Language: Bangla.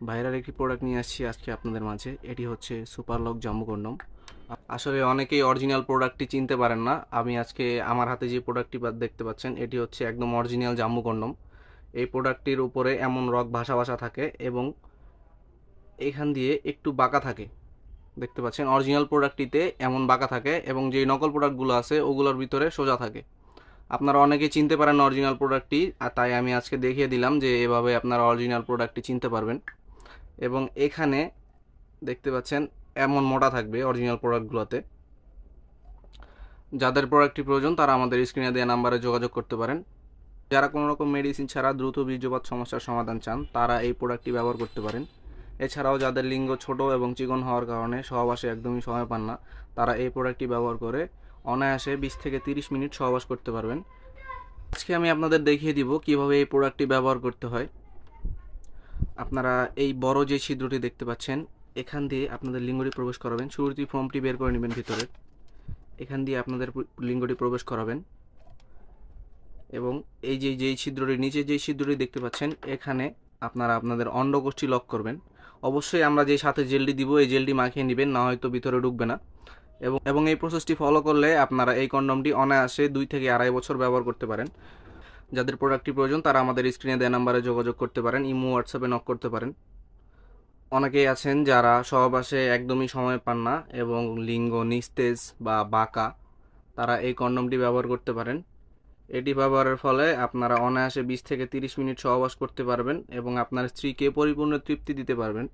ভাইরাল একটি প্রোডাক্ট নিয়ে আসছি আজকে আপনাদের মাঝে। এটি হচ্ছে সুপার লক জাম্বু কন্ডম আসলে অনেকেই অরিজিনাল প্রোডাক্টটি চিনতে পারেন না। আমি আজকে আমার হাতে যে প্রোডাক্টটি দেখতে পাচ্ছেন, এটি হচ্ছে একদম অরিজিনাল জাম্বু কন্ডম এই প্রোডাক্টটির উপরে এমন রক ভাসা ভাসা থাকে এবং এখান দিয়ে একটু বাঁকা থাকে। দেখতে পাচ্ছেন অরিজিনাল প্রোডাক্টটিতে এমন বাঁকা থাকে এবং যে নকল প্রোডাক্টগুলো আছে, ওগুলোর ভিতরে সোজা থাকে। আপনারা অনেকেই চিনতে পারেন অরিজিনাল প্রোডাক্টটি আর তাই আমি আজকে দেখিয়ে দিলাম যে এভাবে আপনারা অরিজিনাল প্রোডাক্টটি চিনতে পারবেন। এবং এখানে দেখতে পাচ্ছেন এমন মোটা থাকবে অরিজিনাল প্রোডাক্টগুলোতে যাদের প্রোডাক্টটি প্রয়োজন, তারা আমাদের স্ক্রিনে দেওয়া নাম্বারে যোগাযোগ করতে পারেন। যারা কোনো রকম মেডিসিন ছাড়া দ্রুত বীর্যপাত সমস্যার সমাধান চান, তারা এই প্রোডাক্টটি ব্যবহার করতে পারেন। এছাড়াও যাদের লিঙ্গ ছোট এবং চিকন হওয়ার কারণে সহবাসে একদমই সময় পান না, তারা এই প্রোডাক্টটি ব্যবহার করে অনায়াসে বিশ থেকে তিরিশ মিনিট সহবাস করতে পারবেন। আজকে আমি আপনাদের দেখিয়ে দিব কীভাবে এই প্রোডাক্টটি ব্যবহার করতে হয়। আপনারা এই বড় যে ছিদ্রটি দেখতে পাচ্ছেন, এখান দিয়ে আপনাদের লিঙ্গটি প্রবেশ করাবেন। শুরুতেই ফর্মটি বের করে নেবেন ভিতরে। এখান দিয়ে আপনাদের লিঙ্গটি প্রবেশ করাবেন। এবং এই যে, যেই ছিদ্রটি, নিচে যেই ছিদ্রটি দেখতে পাচ্ছেন, এখানে আপনারা আপনাদের অন্ডকোষ্ঠী লক করবেন। অবশ্যই আমরা যে সাথে জেলটি দিব, এই জেলটি মাখিয়ে নেবেন, না হয়তো ভিতরে ঢুকবে না। এবং এবং এই প্রসেসটি ফলো করলে আপনারা এই কন্ডমটি অনায়াসে দুই থেকে আড়াই বছর ব্যবহার করতে পারেন। যাদের প্রোডাক্টটি প্রয়োজন, তারা আমাদের স্ক্রিনে দেওয়া নাম্বারে যোগাযোগ করতে পারেন, ইমো হোয়াটসঅ্যাপে নক করতে পারেন। অনেকেই আছেন যারা সহবাসে একদমই সময় পান না এবং লিঙ্গ, নিস্তেজ বা বাঁকা, তারা এই কন্ডমটি ব্যবহার করতে পারেন। এটি ব্যবহারের ফলে আপনারা অনায়াসে বিশ থেকে তিরিশ মিনিট সহবাস করতে পারবেন এবং আপনার স্ত্রীকে পরিপূর্ণ তৃপ্তি দিতে পারবেন।